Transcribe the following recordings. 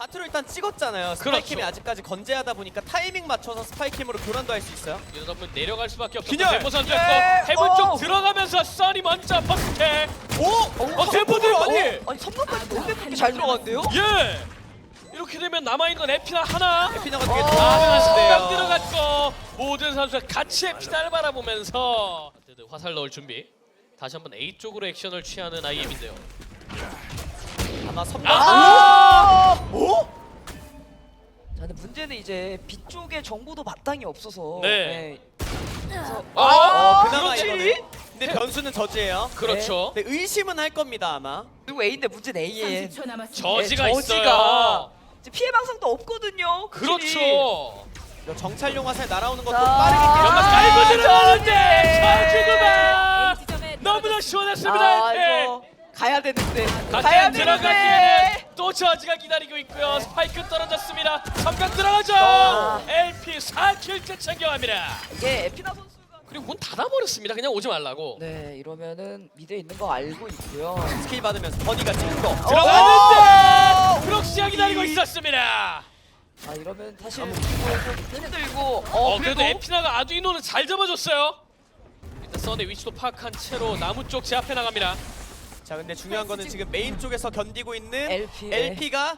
바트로 일단 찍었잖아요. 그렇죠. 스파이킴이 아직까지 건재하다 보니까 타이밍 맞춰서 스파이킴으로 교란도 할 수 있어요. 여러분 내려갈 수밖에 없어. 균열! 템포 선수 예! 했고 해본 어! 쪽 들어가면서 써니 먼저 퍼스트. 오! 어 템포들 아니. 아니 선방까지 너무 예쁘게 잘 들어갔는데요? 예. 이렇게 되면 남아 있는 건 에피나 하나. 에피나가 되게 어. 아, 순간 좋은데요. 들어갔고 모든 선수가 같이 에피나를 바라보면서 화살 넣을 준비. 다시 한번 A 쪽으로 액션을 취하는 IM인데요. 아마 선방. 아! 오? 자 근데 문제는 이제 B 쪽에 정보도 마땅히 없어서 네. 그래서 아, 어, 그나마 그렇지. 이거는. 근데 변수는 저지예요. 그렇죠. 근데 의심은 할 겁니다 아마. 그리고 A인데 문제는 A에 30초 남았습니다. 저지가 네, 있어요. 이제 피해 방상도 없거든요. 확실히. 그렇죠. 이거 정찰용 화살 날아오는 것도 자, 빠르게 연막 아, 깔고! 들어가는데 저지구만. A 지점에 너무나. 시원했습니다. 아. 이거 가야 되는데 가야 가야 되는데 들어가기에는 또 저지가 기다리고 있고요. 스파이크 떨어졌습니다. 삼각 들어가죠. 아. LP 4킬째 챙겨갑니다. 이게 에피나 선수가 그리고 문 닫아버렸습니다. 그냥 오지 말라고. 네 이러면은 미드에 있는 거 알고 있고요. 스킬 받으면서 버니가 찍은 거. 들어가는데 프록시가 기다리고 있었습니다. 아 이러면 사실 힘들고 어, 어, 그래도 에피나가 아두이노는 잘 잡아줬어요. 일단 선의 위치도 파악한 채로 나무 쪽 제압해 나갑니다. 자 근데 중요한 거는 지금 메인 쪽에서 견디고 있는 LP 네. LP가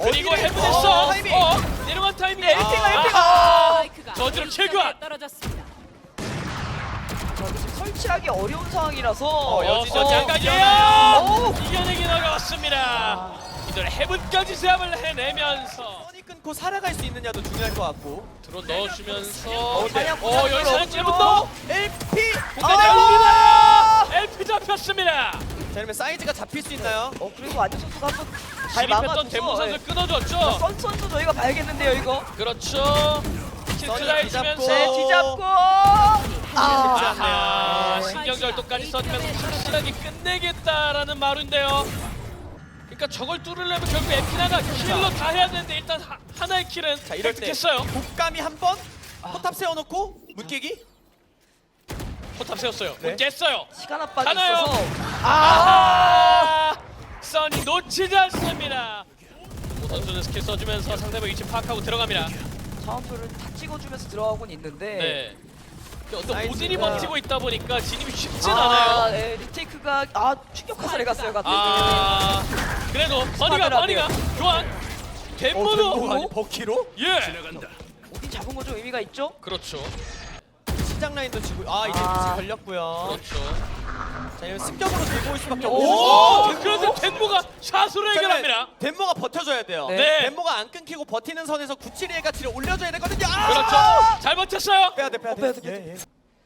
그리고 해븐했어. 타이밍. 어, 내려간 타이밍. LP 가, LP 가. 아, 스파이크가 저지로 A 킬교환. 지점에 떨어졌습니다. 지금 설치하기 어려운 상황이라서 어, 어, 여지저지 어. 오! 이겨내긴 어려웠습니다. 이들 해븐까지 제압을 해내면서 선이 끊고 살아갈 수 있느냐도 중요할 것 같고. 들어 넣어주면서 어, 네. 어 여기 사람 찔분도 LP. 아! LP 잡혔습니다. 자 그러면 사이즈가 잡힐 수 있나요? 어 그리고 안재 선수가 한번 잘 진입했던 막아줘서 데모 선수 네. 끊어줬죠. 선 선수 저희가 봐야겠는데요 이거. 그렇죠. 킬트라 뒤잡고. 해주면서 네 뒤잡고. 아. 아하 네. 신경절도까지 써주면서 확실하게 끝내겠다라는 말인데요. 그러니까 저걸 뚫으려면 결국 에피나가 킬러 다 해야 되는데 일단 하, 하나의 킬은 자 이럴 때 획득했어요. 독감이 한 번. 아. 포탑 세워놓고 문깨기. 포탑 세웠어요. 네. 문 깼어요. 시간 압박이. 있어서. 아하! 써니 놓치지 않습니다. 오 선수는 스킬 써주면서 상대방 위치 파악하고 들어갑니다. 자원표를 다 찍어주면서 들어가곤 있는데. 네. 어떤 나이스. 모딘이 버티고 있다 보니까 진입이 쉽진 아, 않아요. 네, 리테이크가 아 충격 화살에 갔어요. 갔 아, 그래도 버니가. 버니가 교환 어, 덴모도 덴모가 아니 버키로? 예 어딘 잡은 거 좀 의미가 있죠? 그렇죠 시장 라인도 지고 아 이제 아. 위치 걸렸고요. 그렇죠 자 이거 습격으로 들고 올 수밖에 오, 없고. 그런데 덴모가 샷으로 해결합니다 덴모가 버텨줘야 돼요. 네. 덴모가 안 끊기고 버티는 선에서 972의 가치를 올려줘야 되거든요. 아! 그렇죠 잘 버텼어요 빼야 돼 빼야 돼. 어, 빼야 돼, 빼야 예, 예.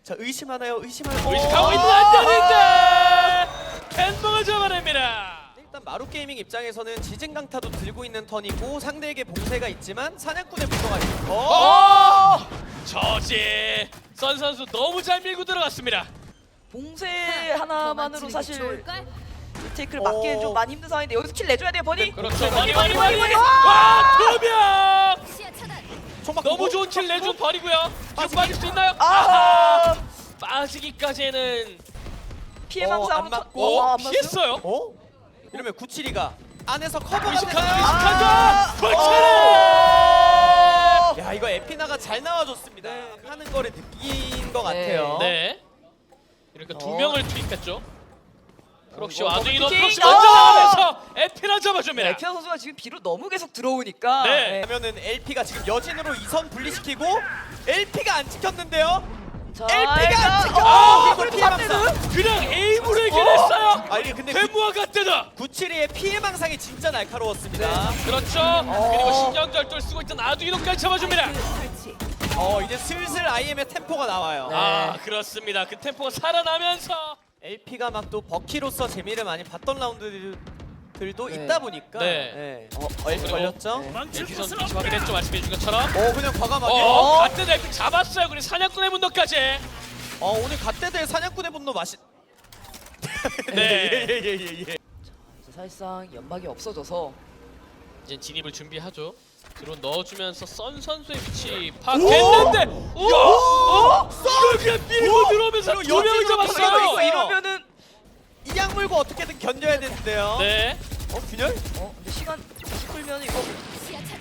자 의심하나요? 의심하나요? 의식하고 오! 있는 안전인데 덴모가 잡아냅니다 일단 마루 게이밍 입장에서는 지진 강타도 들고 있는 턴이고 상대에게 봉쇄가 있지만 사냥꾼의 분노가 있고. 어 저지 선 선수 너무 잘 밀고 들어갔습니다 봉쇄 더 하나만으로 사실 좋을걸? 리테이크를 막기엔 좀 많이 힘든 상황인데 여기서 킬 내줘야 돼요 버니. 그렇죠 버니, 버니 버니 버니, 버니 버니, 버니. 와두명 시야 차단. 총막 너무 보고. 좋은 킬 내준 버리고요 지금 빠질 수 있나요? 아 빠지기까지는 피해 어, 안 맞고. 터- 어, 어? 피했어요? 어? 이러면 972가 안에서 커버가 되나요? 의식하죠 벌처리 야 이거 에피나가 잘 나와줬습니다. 하는 거를 느낀 것 같아요. 네 이렇게 두 어. 명을 투입했죠 프록시 어, 이거 와중이너 어떻게- 프록시 어! 먼저 나가면서 에피나 잡아줍니다 네, 피아 선수가 지금 비로 너무 계속 들어오니까 네. 그러면은 LP가 지금 여진으로 이선 분리시키고 LP가 안 찍혔는데요. 자, LP가 찍혀. 어, 그리고 그리고 피해 망상. 그냥 에임으로 어? 해결했어요 아니 근데 데모와 같대다 972의 피해 망상이 진짜 날카로웠습니다. 그렇죠 어. 그리고 신경절도를 쓰고 있던 아두이노까지 잡아줍니다. 어 이제 슬슬 IM의 템포가 나와요. 네. 아 그렇습니다 그 템포가 살아나면서 LP가 막 또 버키로서 재미를 많이 봤던 라운드들 도 네. 있다 보니까 네. 네. 어, 어 LP 그리고- 걸렸죠? 네. LP 선수 위치 확인했죠 말씀해준 것처럼 어 그냥 과감하게. 어, 어, 같은 LP 잡았어요 그리고 사냥꾼의 분노까지 어 오늘 갓대대 사냥꾼의 분노 맛이. 네. 예예예예 예, 예. 이제 사실상 연막이 없어져서 이제 진입을 준비하죠. 드론 넣어주면서 선 선수의 위치 파악했는데, 오, 어? 그냥 밀고 들어오면서 두 명을 잡았어요. 이러면은 이양 물고 어떻게든 견뎌야 되는데요. 네, 어 균열? 어 근데 시간 끌면 이거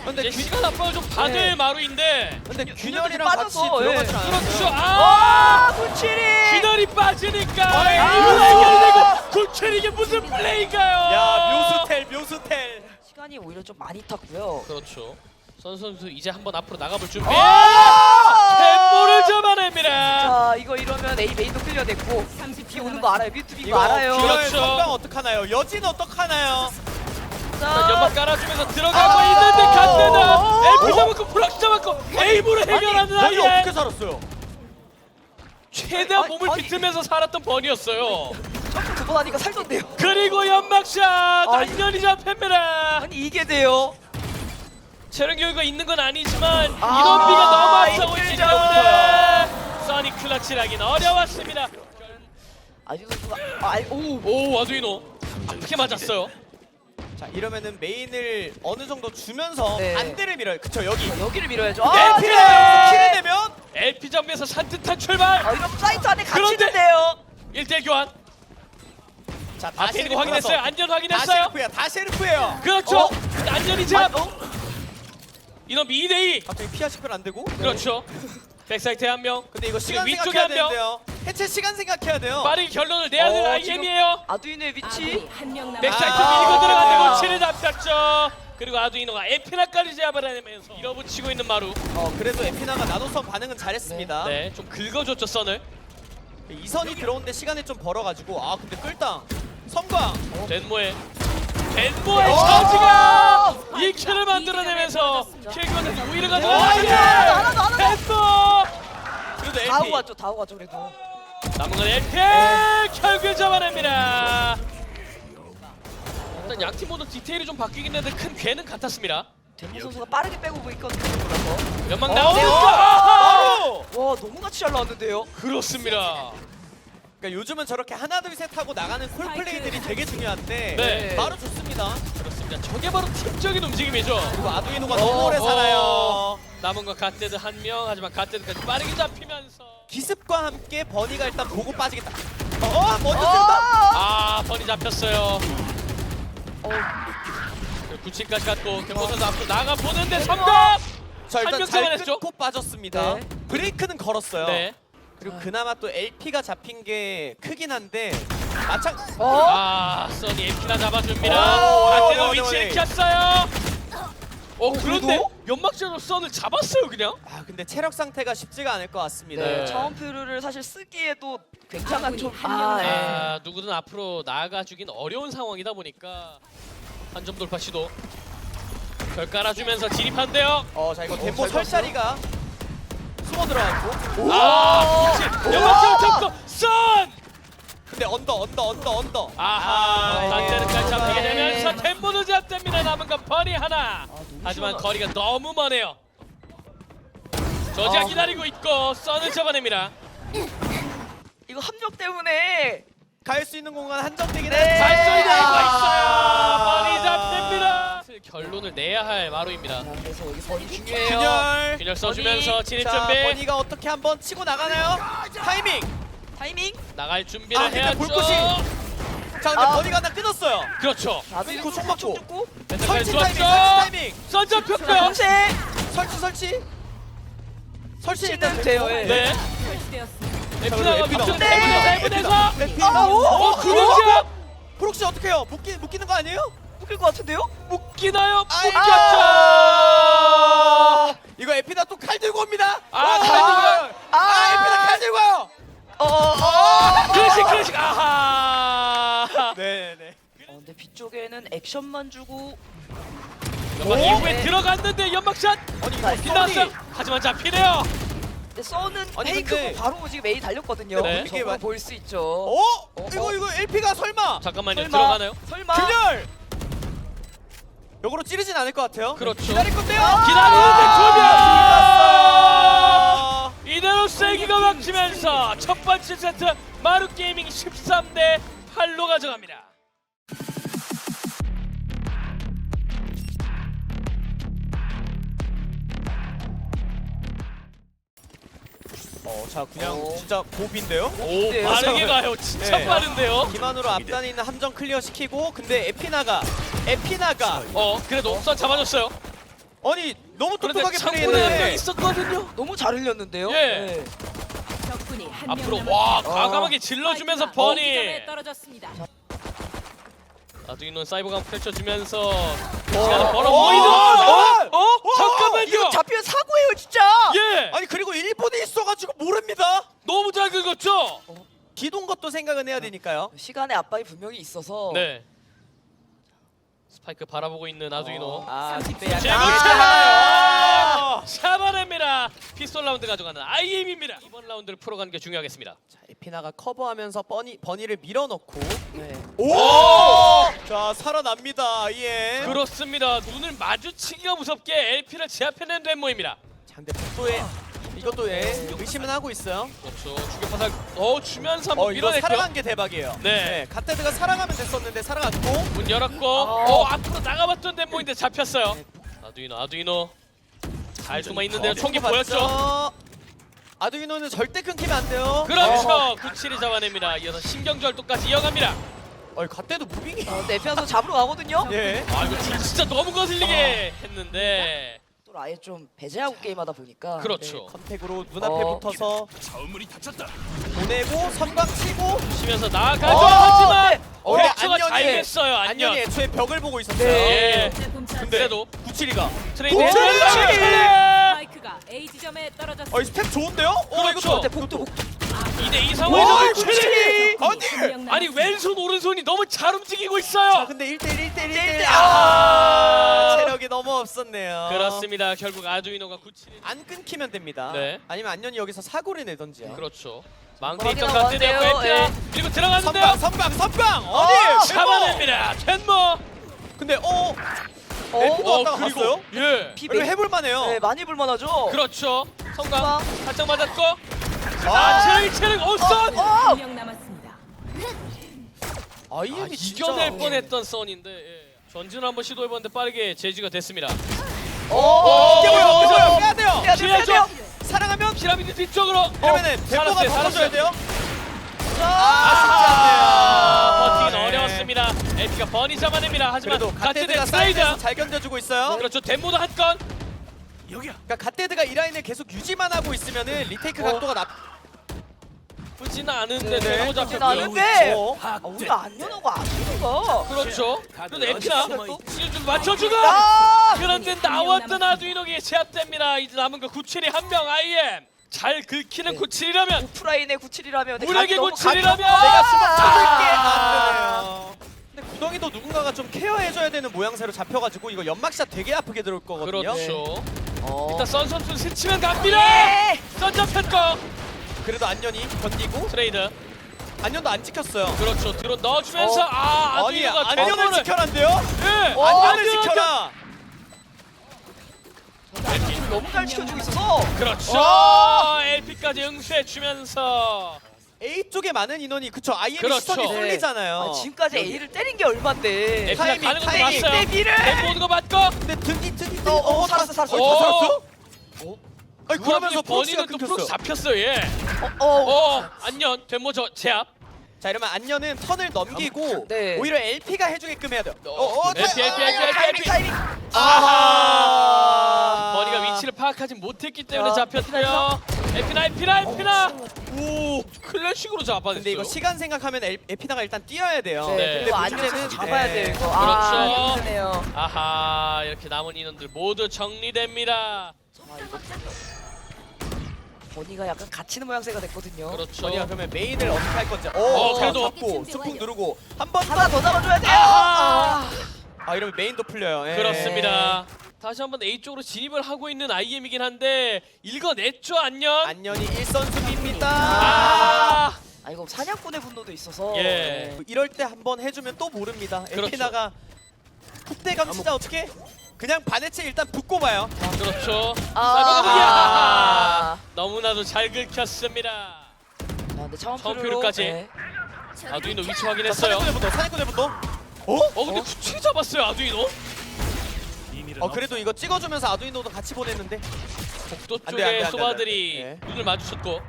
근데 이제 균, 시간 압박을 좀 받을 네. 마루인데 근데 균- 균열이랑 같이 빠져서, 들어가진 예. 않았어요. 그렇죠. 아! 아 구칠이 균열이 빠지니까 아이, 아. 해결되고 구체리 이게 무슨 플레이인가요? 야 묘수텔 묘수텔. 시간이 오히려 좀 많이 탔고요. 그렇죠. 선수 선수 이제 한번 앞으로 나가볼 준비. 아! 템포를 잡아냅니다. 자 이거 이러면 A 메인도 클리어 됐고 B 오는 거 알아요. 뮤트 빈거 이거 알아요. 그렇죠. 선방 어떡하나요? 여진 어떡하나요? 자, 연막 깔아주면서 들어가고 아! 있는데 간대다. 어! LP 잡았고 플락스 잡았고 에이브로 해결하는 아니 어떻게 살았어요? 최대한 아니, 몸을 아니. 비틀면서 살았던 번이었어요. 두번 하니까 살던데요. 그리고 연막샷 아니. 안전히 잡힙니다. 아니 이게 돼요. 체력 여유가 있는 건 아니지만 아, 이런 비가 너무 앞서고 있기. 때문에 써니 클러치라긴 어려웠습니다. 아주 선수가 아, 아니, 오. 오 와두이노 크게 맞았어요. 자 이러면은 메인을 어느 정도 주면서 네. 반대를 밀어요. 그쵸 여기. 자, 여기를 밀어야죠. LP를 네. 킬을 내면 LP 정비에서 산뜻한 출발. 아 이거 사이트 안에 갇히는데요. 1대 교환. 자 앞에 다시 있는 거 확인했어요. 안전 다 확인했어요. 셰르프야 다 셰르프예요. 그렇죠. 어? 근데 안전이 아, 제압. 어? 이놈 2대2. 갑자기 피아 식별 안 되고. 그렇죠. 백사이트에 한 명. 근데 이거 시간 위쪽에 생각해야 한 명. 되는데요. 해체 시간 생각해야 돼요. 빠르게 결론을 내야 되는 어, IM이에요. 아두이노의 위치. 한명 백사이트 아. 밀고 들어가는 골치를 잡혔죠. 그리고 아두이노가 에피나까지 제압을 해내면서 밀어붙이고 있는 마루. 어 그래도 에피나가 나노선 반응은 잘했습니다. 네, 좀 긁어줬죠 선을. 이선이 들어오는데 시간을 좀 벌어가지고 아 근데 끌당 성광 덴모의 덴모의 오! 처지가 이 킬을 만들어내면서 킬교는 우위를 오, 가져가게 하나, 하나 더, 하나 더. 덴모. 그래도 LP 다 하고 왔죠. 다 하고 왔죠 그래도. 남은 건 LP 결국 잡아냅니다. 일단 양팀 모두 디테일이 좀 바뀌긴 했는데 큰 괴는 같았습니다. 대무 선수가 빠르게 빼고 있거든요. 그래서. 연막 어, 나오니까 바로 와 너무 같이 잘 나왔는데요. 그렇습니다. 그러니까 요즘은 저렇게 하나 둘 셋 하고 나가는 콜 플레이들이 되게 중요한데 네. 바로 좋습니다. 그렇습니다. 저게 바로 팀적인 움직임이죠. 그리고 아두이노가 어, 너무 오래 어. 살아요. 남은 건 갓데드 한 명 하지만 갓데드까지 빠르게 잡히면서 기습과 함께 버니가 일단 보고 빠지겠다. 어 먼저 뜬다. 아 번이 잡혔어요. 어, 구치까지 갔고 경고선수 앞으로 나가 보는데 성공. 자 일단 잘? 끊고 빠졌습니다. 네. 브레이크는 걸었어요. 네. 그리고 그나마 또 LP가 잡힌 게 크긴 한데 마찬 어? 아 써니 에피나 오, 잡아줍니다. 오, 갓데드 오, 위치에 오, 켰어요. 어 그런데 그래도? 연막전으로 선을 잡았어요 그냥. 아 근데 체력 상태가 쉽지가 않을 것 같습니다. 네. 네. 자원표류를 사실 쓰기에도 굉장한 아군이 좀한명 아, 예. 아 누구든 앞으로 나아가주긴 어려운 상황이다 보니까 한 점 돌파 시도. 별 깔아주면서 진입한대요. 어자 이거 잘설 봤어요. 자리가 숨어 들어갔고. 아 미친 연막전 잡고 선. 근데 언더 언더 언더 언더. 아하 아, 갓데드까지 잡히게 네. 되면서 템포도 잡됩니다. 남은 건 버니 하나. 너무 하지만 거리가 너무 머네요. 저지가 아. 기다리고 있고 선을 잡아냅니다. 이거 함정 때문에 갈 수 있는 공간 한정되긴 네. 발소리 내고 아. 있어요. 버니 잡힙니다. 결론을 내야 할 마루입니다. 자, 그래서 여기 번이 중요해요. 균열. 균열 써주면서 진입 자 준비. 버니가 어떻게 한번 치고 나가나요? 타이밍. 타이밍. 나갈 준비를 아, 근데 해야죠. 볼꽃이. 자 근데 아. 버니가 하나 끊었어요. 그렇죠. 아두이노 총 맞고. 설치 타이밍. 설치 좋았죠. 타이밍. 선 자, 잡혔고요. 동시에 설치 설치. 설치 일단 돼요, 됐고. 예. 네. 설치되었습니다. 에피나가 에피나. 밑으로 네. 내보내서 내보내서. 레피. 아, 오! 어 그렇죠. 프록시 어떻게 해요? 묶기 묶이는 거 아니에요? 묶일 것 같은데요? 묶이나요? 아이, 묶였죠. 아, 이거 에피나 또칼 들고 옵니다. 아, 오! 칼 들고. 아, 아. 에피나 칼 들고 와요. 어. 어. 클래식 클래식 아하. 네, 네. 어, 근데 뒤쪽에는 액션만 주고 연막 오. 이후에 네. 들어갔는데 연막샷 아니 자, 이거 빛났어요. 쏘니. 하지만 잡히네요. 근데 써는 아니, 페이크고 근데- 바로 지금 메이 달렸거든요. 네. 저거 마- 보일 수 있죠. 어? 어, 이거 어. 이거 LP가 설마 잠깐만요. 설마. 들어가나요? 설마. 균열. 역으로 찌르진 않을 것 같아요. 그렇죠. 기다릴 건데요. 기다리는데 아. 두 명. 이대로 세기가 막히면서 첫 번째 세트 마루 게이밍 13 대 8로 가져갑니다. 어, 자 그냥 어. 진짜 고비인데요. 오 네, 빠르게 가요. 진짜 네. 빠른데요. 기만으로 앞단에 있는 함정 클리어 시키고 근데 에피나가 에피나가 어 그래도 선 잡아줬어요. 아니 너무 그런데 똑똑하게 플레이했는데 있었거든요. 너무 잘 흘렸는데요. 예. 네. 적군이 한명 앞으로 남았습니다. 와 과감하게 질러주면서 스파이크가 버니. 떨어졌습니다. 아두이노 사이버감 펼쳐주면서 어. 시간을 벌어 어. 보이는 어. 어? 잠깐만요. 이거 잡히면 사고예요 진짜. 예. 아니 그리고 일본에 있어가지고 모릅니다. 너무 잘 긁었죠. 기동 것도 생각은 해야 되니까요. 시간의 압박이 분명히 있어서. 네. 스파이크 바라보고 있는 아두이노. 아, 30 근데 제거 차요. 샤바냅니다. 피스톨 라운드 가져가는 IM입니다. 이번 라운드를 풀어가는 게 중요하겠습니다. 자, 에피나가 커버하면서 버니 버니를 밀어넣고 네. 오! 자 살아납니다. 예. 그렇습니다. 눈을 마주치기가 무섭게 LP를 제압해낸 덴모입니다. 자, 근데 복도에 이것도 예, 의심은 하고 있어요. 그렇죠. 추격화살 어 주면서 한번 어 이거 밀어냈고요. 살아간 게 대박이에요. 네. 갓데드가 살아가면 됐었는데 살아갔고 문 열었고 어. 어 앞으로 나가봤던 덴모인데 잡혔어요. 아두이노 아두이노 잘 숨어 있는데요. 총기 보였죠? 봤죠? 아두이노는 절대 끊기면 안 돼요. 그렇죠. 구칠이 잡아냅니다. 이어서 신경절도까지 이어갑니다. 어, 갓데드 무빙이. 어, 네, 에피아도 잡으러 가거든요. 예. 아 이거 진짜 너무 거슬리게 했는데 또 아예 좀 배제하고 게임하다 보니까. 그렇죠. 네, 컨택으로 눈앞에 어. 붙어서 보내고 선광 치고 치면서 나가죠. 어, 하지만 네. 어, 렉처가 안녕이- 잘 됐어요. 안녕이 안녕. 애초에 벽을 보고 있었어요. 예. 제품 차 그래도 구칠이가 트레이드 구칠이! 스파이크가 A 지점에 떨어졌습니다. 어, 이 스텝 좋은데요? 어, 그렇죠. 이거 근데 복도 복도. 2대2 와, 상황에서 구칠이! 적군이 아니! 왼손 오른손이 너무 잘 움직이고 자, 있어요. 근데 1대1 1대1 1대1 아. 아, 체력이 너무 없었네요. 그렇습니다. 결국 아두이노가 구칠이 안 끊기면 됩니다. 네. 아니면 안년이 여기서 사고를 내던지요. 그렇죠. 망대 있던 예. 그리고 들어가는데요. 선방, 선방, 선방! 어? 잡아냅니다. 텐모. 근데 어, 어, 엘프도 왔다가 갔어요? 예. 피백. 이거 해볼만해요. 네, 많이 불만하죠. 그렇죠. 성광 성광. 살짝 맞았고 아, 아 체력. 어! 한명 남았습니다. 아, 아, 이엠이 이겨낼 뻔했던 선인데 예. 전진을 한번 시도해봤는데 빠르게 제지가 됐습니다. 어! 깨워요, 어, 깨워요, 빼야 돼요. 빼야 돼, 빼야 돼요. 사랑하면 피라미드 뒤쪽으로. 그러면은 어, 템포가 살았어요, 더 살았어요. 줘야 돼요. 아, 버티긴 네. 어려웠습니다. 에피가 버니 잡아냅니다. 하지만 그래도 갓데드가 트레이드. 사이드에서 잘 견뎌주고 있어요. 그렇죠. 덴모도 한 건. 그러니까 갓데드가 이 라인을 계속 유지만 하고 있으면은 리테이크 각도가 나. 나쁘진 않은데 네, 나쁘진 잡혔고요. 않은데. 어. 아, 우리가 안 연하고 안 주는 그렇죠. 그런데 에피나 시즌 좀 맞춰주고. 아! 그런데 나왔던 아두이노기에 제압됩니다. 이제 남은 거 97이 한명 IM. 잘 긁히는 네. 97이라면 오프라인의 97이라면 우리에게 너무 97이라면 가벼워. 내가 아. 안 되네요. 근데 구덩이도 누군가가 좀 케어해줘야 되는 모양새로 잡혀가지고 이거 연막샷 되게 아프게 들어올 거거든요. 그렇죠. 어. 일단 선 선수 스치면 갑니다. 예! 선 잡혔고 그래도 안년이 견디고 트레이드. 안년도 안 찍혔어요. 그렇죠. 드론 넣어주면서 어. 아 아니 아두이노가 안년을 정보를 지켜란대요? 예. 어, 안년을 아두이노가 지켜라. 너무 잘 지켜주고 있어서. 그렇죠. 어. LP까지 응수해 주면서 A 쪽에 많은 인원이 그쵸 IM 그렇죠. 시선이 네. 쏠리잖아요. 아, 지금까지 A를 때린 게 얼만데. 에피가 타이밍, 가는 것도 타이밍. 봤어요. 내기를! 덴모드가 맞고 근데 등이 등이 어, 어, 다- 살았어, 살았어. 어, 다 오. 살았어? 어? 아니 그 그러면서 버니는 또. 프로스 잡혔어요. 예. 어, 어. 어 안녕 덴모 저 제압. 자 이러면 안년은 턴을 넘기고 네. 오히려 LP가 해주게끔 해야 돼요. 어, LP, LP, LP, LP. 타이밍, 타이밍. 아하. 버니가 위치를 파악하지 못했기 때문에 아, 잡혔고요. 에피나 에피나 에피나. 오 클래식으로 잡아냈어요. 근데 이거 시간 생각하면 엘- 에피나가 일단 뛰어야 돼요. 네, 네. 그리고 안녕은 문제는 잡아야 네. 돼요, 이거. 그렇죠. 아, 힘드네요. 아하 이렇게 남은 인원들 모두 정리됩니다. 버니가 약간 갇히는 모양새가 됐거든요. 그렇죠. 버니가 그러면 메인을 어떻게 할 건지. 오, 어, 자, 그래도. 잡고 스풍 누르고 한번 더. 하나 더 잡아줘야 돼요. 아하. 아 이러면 메인도 풀려요. 예. 그렇습니다. 다시 한번 A 쪽으로 진입을 하고 있는 IM이긴 한데 읽어냈죠 안녕. 안년이 1선수입니다. 아. 아 이거 사냥꾼의 분노도 있어서. 예. 네. 이럴 때 한 번 해주면 또 모릅니다. 그렇죠. 에피나가 풋대감 진짜 어떻게? 그냥 반해체 일단 붙고 봐요. 그렇죠. 아. 사이버가무기야. 너무나도 잘 긁혔습니다. 자, 근데 차원표로까지. 네. 아두이노 위치 자, 확인했어요. 분도, 사냥꾼의 분도. 어? 어 근데 구치 잡았어요 아두이노. 어 그래도 이거 찍어주면서 아두이노도 같이 보냈는데. 복도 안 돼, 안 돼, 쪽에 안 돼, 소바들이 안 돼. 눈을 마주쳤고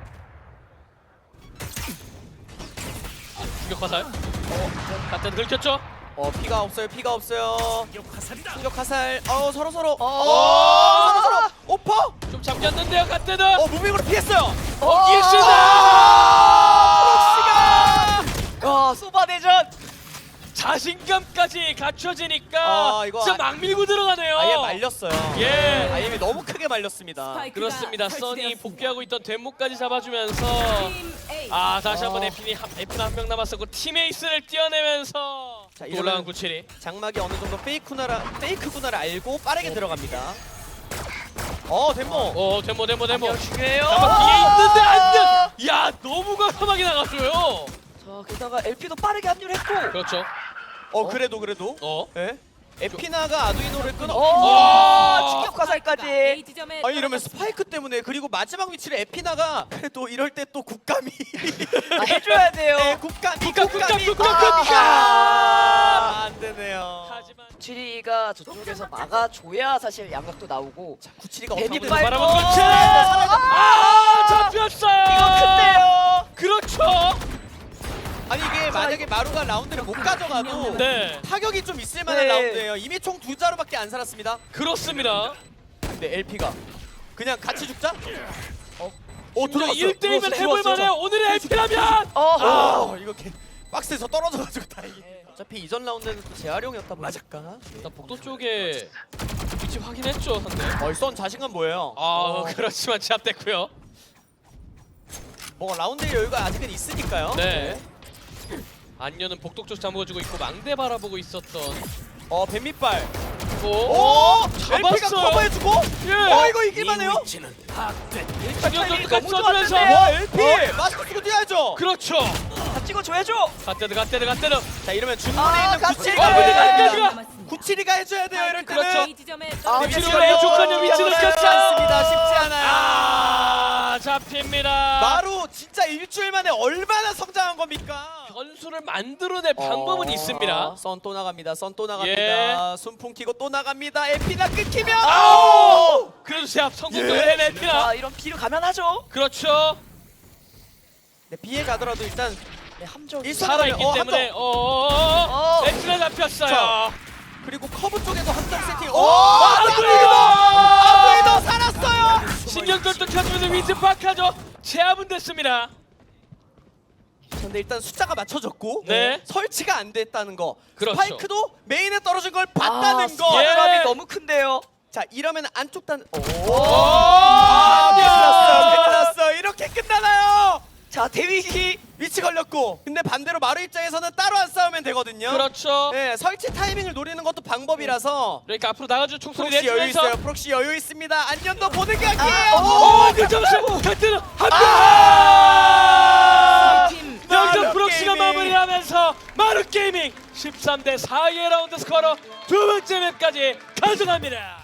충격 화살. 어, 갖다 긁혔죠? 어 피가 없어요 피가 없어요. 충격 화살 어 서로 서로. 어. 어. 서로 서로. 오퍼! 좀 잠겼는데요 갓데드 어 무빙으로 피했어요. 어. 기스다 프록시가! 와 소바 대전. 자신감까지 갖춰지니까 아, 이거 진짜 아- 막 밀고 들어가네요. 아예 말렸어요. 예. 아이엠이 너무 크게 말렸습니다. 그렇습니다. 써니. 복귀하고 있던 덴목까지 잡아주면서. 아 다시 한번 어. 에핀이 한, 에핀 한 명 남았었고 팀 에이스를 띄어내면서 자, 또 올라간 이러면- 구칠이. 장막이 어느 정도 페이크구나라 페이크구나를 알고 빠르게 들어갑니다. 어 덴모. 어 데모 데모 데모. 이거 중요해요. 잠깐 뒤에 있는데 안 돼 야 너무 과감하게 나가줘요. 자 게다가 LP도 빠르게 합류했고. 그렇죠. 어 그래도 그래도. 어? 예? 에피나가 아두이노를 끊어 오 어. 충격 화살까지. 아니 이러면. 스파이크 때문에 그리고 마지막 위치를 에피나가 그래도 이럴 때 또 국감이 아, 해줘야 돼요. 네, 국감이 국감, 국감, 국감이 국감, 아, 국감. 아, 안 되네요 하지만 구칠이가 저쪽에서 막아줘야 사실 양각도 나오고. 구칠이가 데뷔 어떻게든 빨- 바라본 어. 구칠 아 잡혔어요 이거 큰데 만약에 마루가 라운드를 못 가져가도 네. 타격이 좀 있을 만한 네. 라운드예요. 이미 총 두 자루밖에 안 살았습니다. 그렇습니다. 근데 LP가 그냥 같이 죽자? 어? 어, 들어갔어, 1대1면 들어갔어, 해볼. 만해요. 오늘의 LP라면! 어. 아 이렇게 박스에서 떨어져가지고 다행히. 어차피 이전 라운드는 또 재활용이었다 보니까. 일단 복도 쪽에 위치 확인했죠 상대. 얼선 자신감 뭐예요? 아 그렇지만 제압됐고요. 뭐 라운드의 여유가 아직은 있으니까요. 네 안녀는 복도 쪽 잠궈주고 있고 망대 바라보고 있었던 어 뱀밑발 오, 오! LP가 잡았어요 커버해주고 예. 어 이거 이길만 해요? 중현선도 같이 너무 써주면서 좋았는데? 와 LP! 마스크 쓰고 뛰어야죠 그렇죠 다 찍어줘야죠. 갓데드 갓데드 갓데드 자 이러면 중문에 아, 있는 같이 구칠이가 아, 해줘야 돼요. 구칠이가 해줘야 돼요 이럴 때는 그렇죠. A 지점에 아, 떨어졌습니다. 위치로 위치로 켰죠 않습니다 쉽지 않아요 아 잡힙니다 마루 진짜 일주일 만에 얼마나 성장한 겁니까? 변수를 만들어낼 방법은 있습니다 선 또 나갑니다. 선 또 나갑니다. 예. 순풍 키고 또 나갑니다. 에피나 끊기면 아우 그래도 제압 성공도 예. 해냈피나 아 이런 비를 가면 하죠. 그렇죠 네, 비에 가더라도 일단 네 함정. 일선- 살아있기 어, 때문에 함정. 어어어어 어. 에피나 잡혔어요 자. 그리고 커브 쪽에도 함정 세팅. 오! 아두이노! 아두이노 살았어요. 신경절도 켜주면서 위즈 파크하죠 제압은 됐습니다 근데 일단 숫자가 맞춰졌고 네. 설치가 안 됐다는 거. 그렇죠. 스파이크도 메인에 떨어진 걸 봤다는 거. 예. 스파이크감이 너무 큰데요. 자 이러면 안쪽 단. 오! 오! 아. 끝났어. 이렇게 데뷔기. 위치 걸렸고. 근데 반대로 마루 입장에서는 따로 안 싸우면 되거든요. 그렇죠 네, 설치 타이밍을 노리는 것도 방법이라서 그러니까 앞으로 나가줄 총소리 프록시 여유 있어요. 프록시 여유 있습니다. 안녕도 보는 각이에요. 아, 오! 그 점수 갓데드 한명 팀 여기서 마루 브록시가 게이밍. 마무리하면서 마루 게이밍 13 대 4의 라운드 스코어로 두 번째 맵까지 가져갑니다